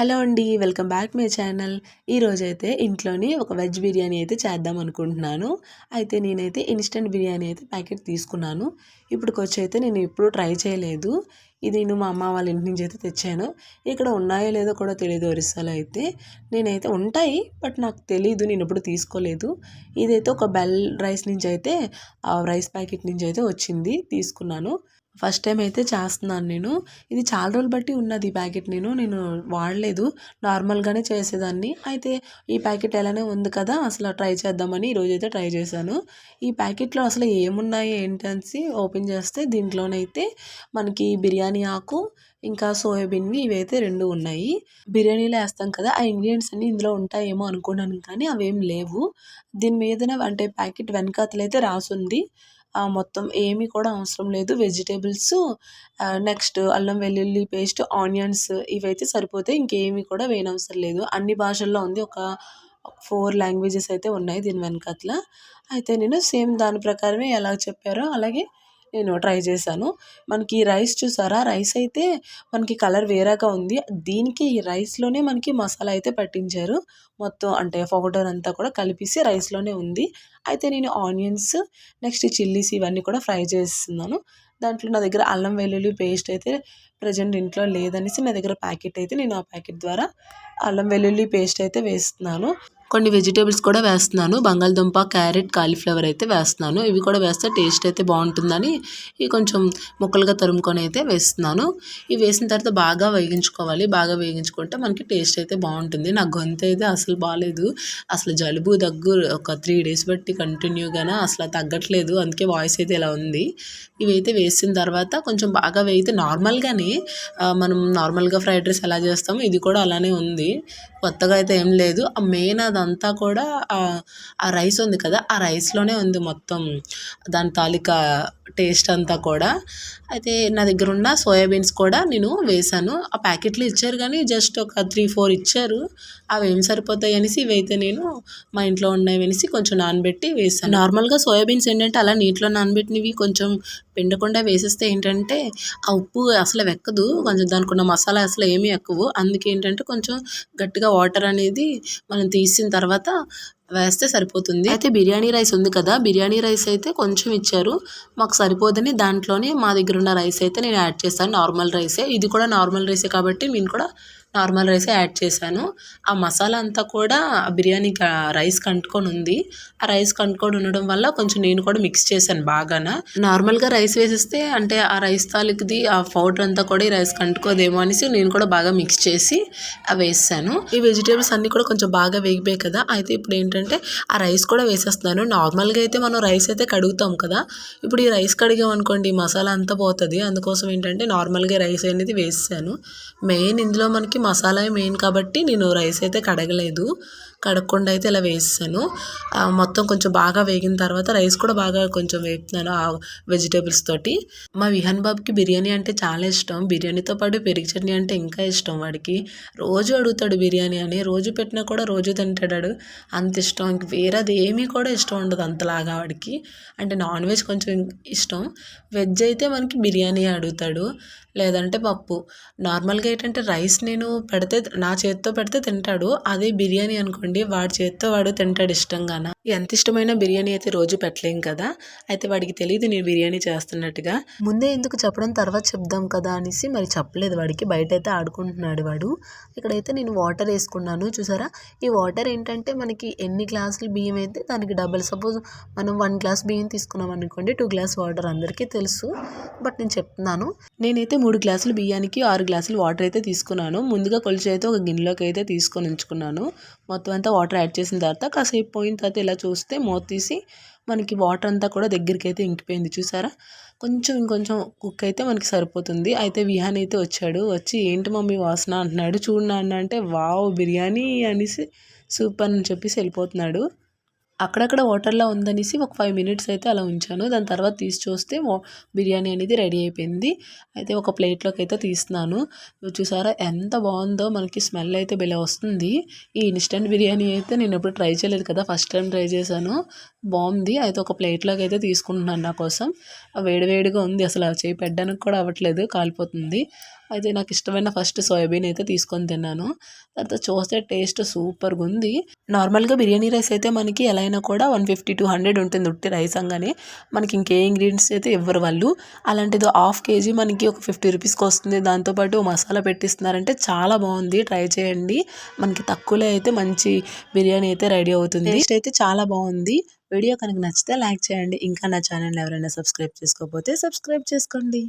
Hello అండి welcome back my channel. ఈరోజైతే ఇంట్లోని ఒక వెజ్ బిర్యానీ అయితే చేద్దాం అనుకుంటున్నాను. అయితే నేనైతే ఇన్స్టెంట్ బిర్యానీ అయితే ప్యాకెట్ తీసుకున్నాను. ఇప్పటికొచ్చి అయితే నేను ఎప్పుడూ ట్రై చేయలేదు. ఇది నేను మా అమ్మ వాళ్ళ ఇంటి నుంచి అయితే తెచ్చాను. ఇక్కడ ఉన్నాయో లేదో కూడా తెలియదు ఒరిస్సాలో అయితే. నేనైతే ఉంటాయి బట్ నాకు తెలీదు నేను ఎప్పుడు తీసుకోలేదు. ఇదైతే ఒక బెల్ రైస్ నుంచి అయితే ఆ రైస్ ప్యాకెట్ నుంచి అయితే వచ్చింది తీసుకున్నాను. ఫస్ట్ టైం అయితే చేస్తున్నాను నేను. ఇది చాలా రోజులు బట్టి ఉన్నది ఈ ప్యాకెట్ నేను. నేను వాడలేదు. నార్మల్గానే చేసేదాన్ని. అయితే ఈ ప్యాకెట్ ఎలానే ఉంది కదా అసలు ట్రై చేద్దామని ఈరోజు అయితే ట్రై చేశాను. ఈ ప్యాకెట్లో అసలు ఏమున్నాయి ఏంటనేసి ఓపెన్ చేస్తే దీంట్లోనైతే మనకి బిర్యానీ ఆకు ఇంకా సోయాబీన్వి ఇవైతే రెండు ఉన్నాయి. బిర్యానీలో వేస్తాం కదా ఆ ఇంగ్రీడియంట్స్ అన్నీ ఇందులో ఉంటాయేమో అనుకున్నాను కానీ అవేం లేవు. దీని మీదన అంటే ప్యాకెట్ వెనకాతలైతే రాసుంది. మొత్తం ఏమీ కూడా అవసరం లేదు. వెజిటేబుల్స్ నెక్స్ట్ అల్లం వెల్లుల్లి పేస్ట్ ఆనియన్స్ ఇవైతే సరిపోతాయి. ఇంకేమీ కూడా వేయనవసరం లేదు. అన్ని భాషల్లో ఉంది. ఒక ఫోర్ లాంగ్వేజెస్ అయితే ఉన్నాయి దీని వెనకాతల అయితే నేను సేమ్ దాని ప్రకారమే ఎలా చెప్పారో అలాగే నేను ట్రై చేశాను. మనకి రైస్ చూసారా? రైస్ అయితే మనకి కలర్ వేరేగా ఉంది. దీనికి ఈ రైస్లోనే మనకి మసాలా అయితే పట్టించారు. మొత్తం అంటే పౌడర్ అంతా కూడా కలిపేసి రైస్లోనే ఉంది. అయితే నేను ఆనియన్స్ నెక్స్ట్ చిల్లీస్ ఇవన్నీ కూడా ఫ్రై చేస్తున్నాను. దాంట్లో నా దగ్గర అల్లం వెల్లుల్లి పేస్ట్ అయితే ప్రజెంట్ ఇంట్లో లేదనేసి నా దగ్గర ప్యాకెట్ అయితే నేను ఆ ప్యాకెట్ ద్వారా అల్లం వెల్లుల్లి పేస్ట్ అయితే వేస్తున్నాను. కొన్ని వెజిటేబుల్స్ కూడా వేస్తున్నాను. బంగాళదుంప క్యారెట్ కాలీఫ్లవర్ అయితే వేస్తున్నాను. ఇవి కూడా వేస్తే టేస్ట్ అయితే బాగుంటుందని ఇవి కొంచెం ముక్కలుగా తరుముకొని అయితే వేస్తున్నాను. ఇవి వేసిన తర్వాత బాగా వేగించుకోవాలి. బాగా వేగించుకుంటే మనకి టేస్ట్ అయితే బాగుంటుంది. నా గొంతు అయితే అసలు బాగాలేదు అసలు జలుబు దగ్గు ఒక త్రీ డేస్ బట్టి కంటిన్యూగానే అసలు తగ్గట్లేదు. అందుకే వాయిస్ అయితే ఇలా ఉంది. ఇవైతే వేసిన తర్వాత కొంచెం బాగా వేయితే నార్మల్గానే మనం నార్మల్గా ఫ్రైడ్ రైస్ ఎలా చేస్తామో ఇది కూడా అలానే ఉంది. కొత్తగా అయితే ఏం లేదు. ఆ మెయిన్ అదంతా కూడా ఆ రైస్ ఉంది కదా ఆ రైస్లోనే ఉంది మొత్తం. దాని తాలూకా టేస్ట్ అంతా కూడా. అయితే నా దగ్గర ఉన్న సోయాబీన్స్ కూడా నేను వేసాను. ఆ ప్యాకెట్లు ఇచ్చారు కానీ జస్ట్ ఒక త్రీ ఫోర్ ఇచ్చారు. అవి ఏం సరిపోతాయి అనేసి ఇవైతే నేను మా ఇంట్లో ఉన్నవి అనేసి కొంచెం నానబెట్టి వేసాను. నార్మల్గా సోయాబీన్స్ ఏంటంటే అలా నీటిలో నానబెట్టినవి కొంచెం పిండకుండా వేసేస్తే ఏంటంటే ఆ ఉప్పు అసలు వెక్కదు కొంచెం దానికి ఉన్న మసాలా అసలు ఏమీ ఎక్కవు. అందుకే ఏంటంటే కొంచెం గట్టిగా వాటర్ అనేది మనం తీసిన తర్వాత వేస్తే సరిపోతుంది. అయితే బిర్యానీ రైస్ ఉంది కదా బిర్యానీ రైస్ అయితే కొంచెం ఇచ్చారు. మాకు సరిపోదని దాంట్లోనే మా దగ్గర ఉన్న రైస్ అయితే నేను యాడ్ చేస్తాను. నార్మల్ రైసే. ఇది కూడా నార్మల్ రైసే కాబట్టి నేను కూడా నార్మల్ రైసే యాడ్ చేశాను. ఆ మసాలా అంతా కూడా బిర్యానీ రైస్ కంటుకొని ఉంది. ఆ రైస్ కంటుకొని ఉండడం వల్ల కొంచెం నేను కూడా మిక్స్ చేశాను బాగాన. నార్మల్గా రైస్ వేసేస్తే అంటే ఆ రైస్ తాలూకుది ఆ పౌడర్ అంతా కూడా ఈ రైస్ కంటుకోదేమో అనేసి నేను కూడా బాగా మిక్స్ చేసి వేసాను. ఈ వెజిటేబుల్స్ అన్నీ కూడా కొంచెం బాగా వేగిపోయాయి కదా. అయితే ఇప్పుడు ఏంటంటే ఆ రైస్ కూడా వేసేస్తున్నాను. నార్మల్గా అయితే మనం రైస్ అయితే కడుగుతాం కదా. ఇప్పుడు ఈ రైస్ కడిగాం అనుకోండి మసాలా అంతా పోతుంది. అందుకోసం ఏంటంటే నార్మల్గా రైస్ అనేది వేసాను. మెయిన్ ఇందులో మనకి మసాలా మెయిన్ కాబట్టి నేను రైస్ అయితే కడగలేదు. కడగకుండా అయితే ఇలా వేసాను మొత్తం కొంచెం బాగా వేగిన తర్వాత రైస్ కూడా బాగా కొంచెం వేపుతున్నాను ఆ వెజిటేబుల్స్ తోటి. మా విహాన్ బాబుకి బిర్యానీ అంటే చాలా ఇష్టం. బిర్యానీతో పాటు పెరుగు చట్నీ అంటే ఇంకా ఇష్టం వాడికి. రోజు అడుగుతాడు బిర్యానీ అని. రోజు పెట్టినా కూడా రోజు తింటాడు అంత ఇష్టం. ఇంక వేరేది ఏమీ కూడా ఇష్టం ఉండదు అంతలాగా వాడికి. అంటే నాన్ వెజ్ కొంచెం ఇష్టం. వెజ్ అయితే మనకి బిర్యానీ అడుగుతాడు. లేదంటే పప్పు. నార్మల్గా ఏంటంటే రైస్ నేను పెడితే నా చేతితో పెడితే తింటాడు. అదే బిర్యానీ అనుకోండి. వాడి చేతితో వాడు తింటాడు ఇష్టంగాన? ఎంత ఇష్టమైన బిర్యానీ అయితే రోజు పెట్టలేం కదా? అయితే వాడికి తెలియదు నేను బిర్యానీ చేస్తున్నట్టుగా. ముందే ఎందుకు చెప్పడం తర్వాత చెప్దాం కదా అనేసి మరి చెప్పలేదు వాడికి. బయట అయితే ఆడుకుంటున్నాడు వాడు. ఇక్కడైతే నేను వాటర్ వేసుకున్నాను. చూసారా? ఈ వాటర్ ఏంటంటే మనకి ఎన్ని గ్లాసులు బియ్యం అయితే దానికి డబల్ సపోజ్ మనం వన్ గ్లాస్ బియ్యం తీసుకున్నాం అనుకోండి టూ గ్లాస్ వాటర్ అందరికీ తెలుసు. బట్ నేను చెప్తున్నాను. నేనైతే మూడు గ్లాసులు బియ్యానికి ఆరు గ్లాసులు వాటర్ అయితే తీసుకున్నాను. ముందుగా కొలిచి అయితే ఒక గిన్నెలోకి అయితే తీసుకొని ఉంచుకున్నాను. మొత్తం అంతా వాటర్ యాడ్ చేసిన తర్వాత కాసేపు పోయిన తర్వాత ఇలా చూస్తే మూత తీసి మనకి వాటర్ అంతా కూడా దగ్గరికి అయితే ఇంకిపోయింది. చూసారా? కొంచెం ఇంకొంచెం కుక్ అయితే మనకి సరిపోతుంది. అయితే విహాన్ అయితే వచ్చాడు. వచ్చి ఏంటి మమ్మీ వాసన? అంటున్నాడు. చూడు నాన్న అంటే వావ్ బిర్యానీ అనేసి సూపర్ అని చెప్పేసి వెళ్ళిపోతున్నాడు. అక్కడక్కడ వాటర్లో ఉందనేసి ఒక ఫైవ్ మినిట్స్ అయితే అలా ఉంచాను. దాని తర్వాత తీసి చూస్తే బిర్యానీ అనేది రెడీ అయిపోయింది. అయితే ఒక ప్లేట్లోకి అయితే తీస్తున్నాను. చూసారా ఎంత బాగుందో మనకి స్మెల్ అయితే భలే వస్తుంది. ఈ ఇన్స్టెంట్ బిర్యానీ అయితే నేను ఎప్పుడు ట్రై చేయలేదు కదా ఫస్ట్ టైం ట్రై చేశాను. బాగుంది. అయితే ఒక ప్లేట్లోకి అయితే తీసుకుంటున్నాను నా కోసం. వేడివేడిగా ఉంది అసలు చేయి పెట్టడానికి కూడా అవ్వట్లేదు కాలిపోతుంది. అయితే నాకు ఇష్టమైన ఫస్ట్ సోయాబీన్ అయితే తీసుకొని తిన్నాను. తర్వాత చూస్తే టేస్ట్ సూపర్గా ఉంది. నార్మల్గా బిర్యానీ రైస్ అయితే మనకి ఎలా అయినా కూడా వన్ ఫిఫ్టీ టూ హండ్రెడ్ ఉంటుంది ఉట్టి రైస్ అంగానే. మనకి ఇంకే ఇంగ్రీడియంట్స్ అయితే ఇవ్వరు వాళ్ళు. అలాంటిది హాఫ్ కేజీ మనకి ఒక ఫిఫ్టీ రూపీస్కి వస్తుంది. దాంతోపాటు మసాలా పెట్టిస్తున్నారంటే చాలా బాగుంది. ట్రై చేయండి. మనకి తక్కువలో అయితే మంచి బిర్యానీ అయితే రెడీ అవుతుంది. టేస్ట్ అయితే చాలా బాగుంది. వీడియో కనుక నచ్చితే లైక్ చేయండి. ఇంకా నా ఛానల్ ఎవరైనా సబ్స్క్రైబ్ చేసుకోకపోతే సబ్స్క్రైబ్ చేసుకోండి.